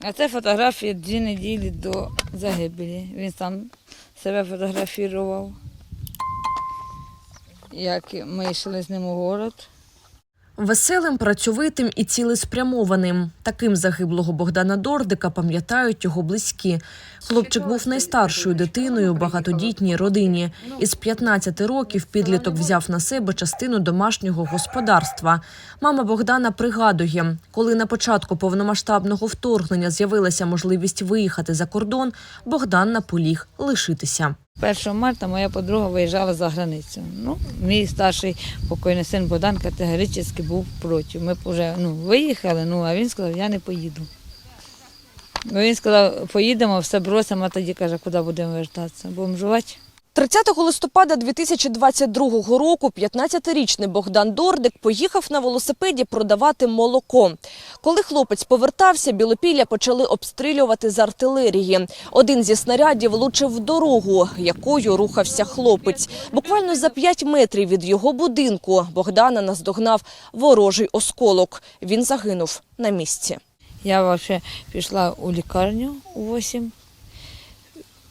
А це фотографії дві неділі до загибелі. Він сам себе фотографував. Як ми йшли з ним у город. Веселим, працьовитим і цілеспрямованим. Таким загиблого Богдана Дордика пам'ятають його близькі. Хлопчик був найстаршою дитиною у багатодітній родині. Із 15 років підліток взяв на себе частину домашнього господарства. Мама Богдана пригадує, коли на початку повномасштабного вторгнення з'явилася можливість виїхати за кордон, Богдан наполіг лишитися. 1 марта моя подруга виїжджала за границю. Ну, мій старший покойний син Богдан категорично був проти. Ми вже ну, виїхали, ну, а він сказав, я не поїду. Ну, він сказав, поїдемо, все бросимо, а тоді каже, куди будемо вертатися. Будемо жувати. 30 листопада 2022 року 15-річний Богдан Дордик поїхав на велосипеді продавати молоко. Коли хлопець повертався, Білопілля почали обстрілювати з артилерії. Один зі снарядів влучив в дорогу, якою рухався хлопець. Буквально за 5 метрів від його будинку Богдана наздогнав ворожий осколок. Він загинув на місці. Я взагалі пішла у лікарню у 8,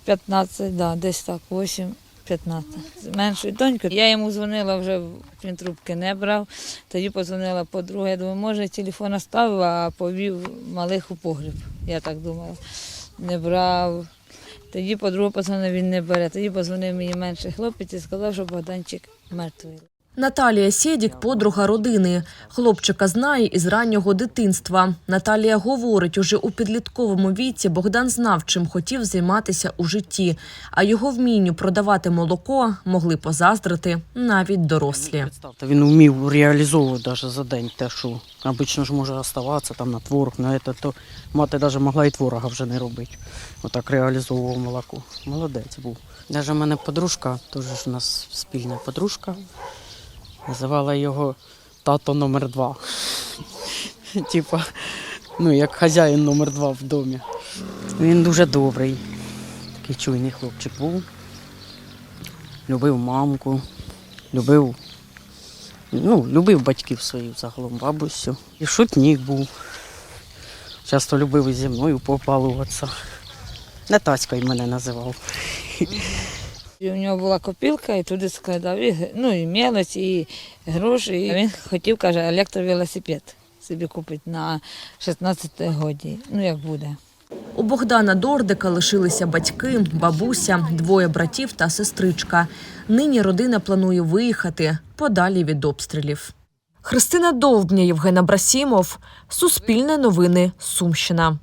15, да, десь так, 8, 15. З меншою донькою. Я йому дзвонила вже, він трубки не брав. Тоді подзвонила подруга. Я думаю, може, телефон оставив, а повів малих у погріб. Я так думала. Не брав. Тоді подруга подзвонила, він не бере. Тоді подзвонив мені менший хлопець і сказав, що Богданчик мертвий. Наталія Сєдік – подруга родини. Хлопчика знає із раннього дитинства. Наталія говорить, уже у підлітковому віці Богдан знав, чим хотів займатися у житті, а його вмінню продавати молоко могли позаздрити навіть дорослі. Він вмів реалізовувати даже за день те, що обично ж може оставатися там на творог, на це, то мати навіть могла і творога вже не робити. Отак реалізовував молоко. Молодець був. Навіть у мене подружка, теж у нас спільна подружка, називала його тато номер два. Типа, ну як хазяїн номер два в домі. Він дуже добрий, такий чуйний хлопчик був. Любив мамку, любив ну, любив батьків своїх загалом, бабусю. І шутник був. Часто любив зі мною побалуватися. Не тацька й мене називав. І у нього була копілка, і туди складав і, ну, і мелоч, і гроші. І він хотів, каже, електровелосипед собі купити на 16 годі. Ну, як буде. У Богдана Дордика лишилися батьки, бабуся, двоє братів та сестричка. Нині родина планує виїхати подалі від обстрілів. Христина Довбня, Євгена Брасімов, Суспільне новини, Сумщина.